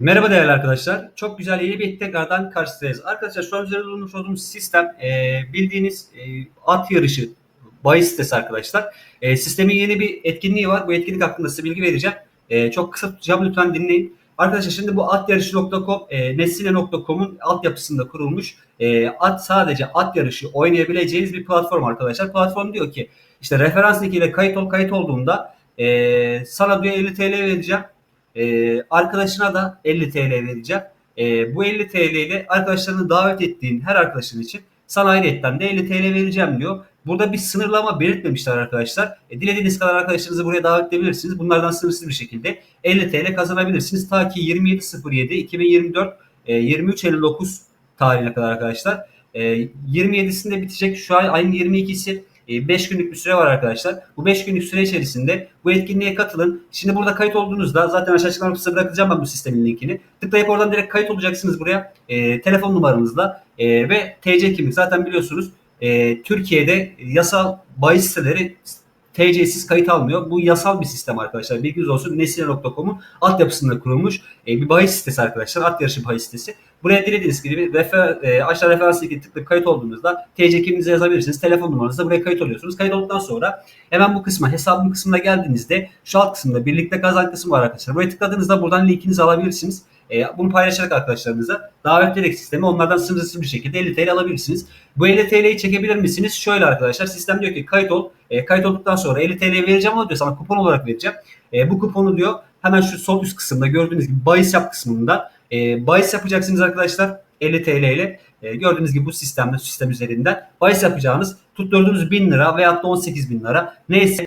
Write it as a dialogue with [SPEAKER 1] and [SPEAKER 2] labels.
[SPEAKER 1] Merhaba değerli arkadaşlar. Çok güzel yeni bir tekrardan karşınızdayız. Arkadaşlar şu an üzerinde bulunmuş olduğumuz sistem e, bildiğiniz e, at yarışı bahis sitesi arkadaşlar. E, sistemin yeni bir etkinliği var. Bu etkinlik hakkında size bilgi vereceğim. E, çok kısa tutacağım lütfen dinleyin. Arkadaşlar şimdi bu atyarışı.com e, nesine.com'un altyapısında kurulmuş e, at sadece at yarışı oynayabileceğiniz bir platform arkadaşlar. Platform diyor ki işte referans ile kayıt ol kayıt olduğunda e, sana diyor 50 TL vereceğim. Ee, arkadaşına da 50 TL vereceğim. Ee, bu 50 TL ile arkadaşlarını davet ettiğin her arkadaşın için sana ayrıyetten de 50 TL vereceğim diyor. Burada bir sınırlama belirtmemişler arkadaşlar. E, dilediğiniz kadar arkadaşlarınızı buraya davet edebilirsiniz. Bunlardan sınırsız bir şekilde 50 TL kazanabilirsiniz. Ta ki 27.07 2024 e, 23.59 tarihine kadar arkadaşlar. E, 27'sinde bitecek. Şu an ayın 22'si 5 günlük bir süre var arkadaşlar. Bu 5 günlük süre içerisinde bu etkinliğe katılın. Şimdi burada kayıt olduğunuzda zaten aşağı açıklama kısmına bırakacağım ben bu sistemin linkini. Tıklayıp oradan direkt kayıt olacaksınız buraya. E, telefon numaranızla e, ve TC kimlik. Zaten biliyorsunuz e, Türkiye'de yasal bahis siteleri TC'siz kayıt almıyor. Bu yasal bir sistem arkadaşlar. Bilginiz olsun. Nesine.com'un altyapısında kurulmuş e, bir bahis sitesi arkadaşlar. At yarışı bahis sitesi. Buraya dilediğiniz gibi refer, e, aşağı referans linki tıklayıp kayıt olduğunuzda TC kimliğinizi yazabilirsiniz. Telefon numaranızla buraya kayıt oluyorsunuz. Kayıt olduktan sonra hemen bu kısma hesabın kısmına geldiğinizde şu alt kısımda birlikte kazan kısmı var arkadaşlar. Buraya tıkladığınızda buradan linkinizi alabilirsiniz. E, bunu paylaşarak arkadaşlarınıza davet ederek sistemi onlardan sınırsız bir şekilde 50 TL alabilirsiniz. Bu 50 TL'yi çekebilir misiniz? Şöyle arkadaşlar sistem diyor ki kayıt ol. E, kayıt olduktan sonra 50 TL vereceğim ama diyor sana kupon olarak vereceğim. E, bu kuponu diyor hemen şu sol üst kısımda gördüğünüz gibi bahis yap kısmında e, bahis yapacaksınız arkadaşlar 50 TL ile. E, gördüğünüz gibi bu sistemde sistem üzerinden bahis yapacağınız tutturduğunuz 1000 lira veyahut da 18 bin lira neyse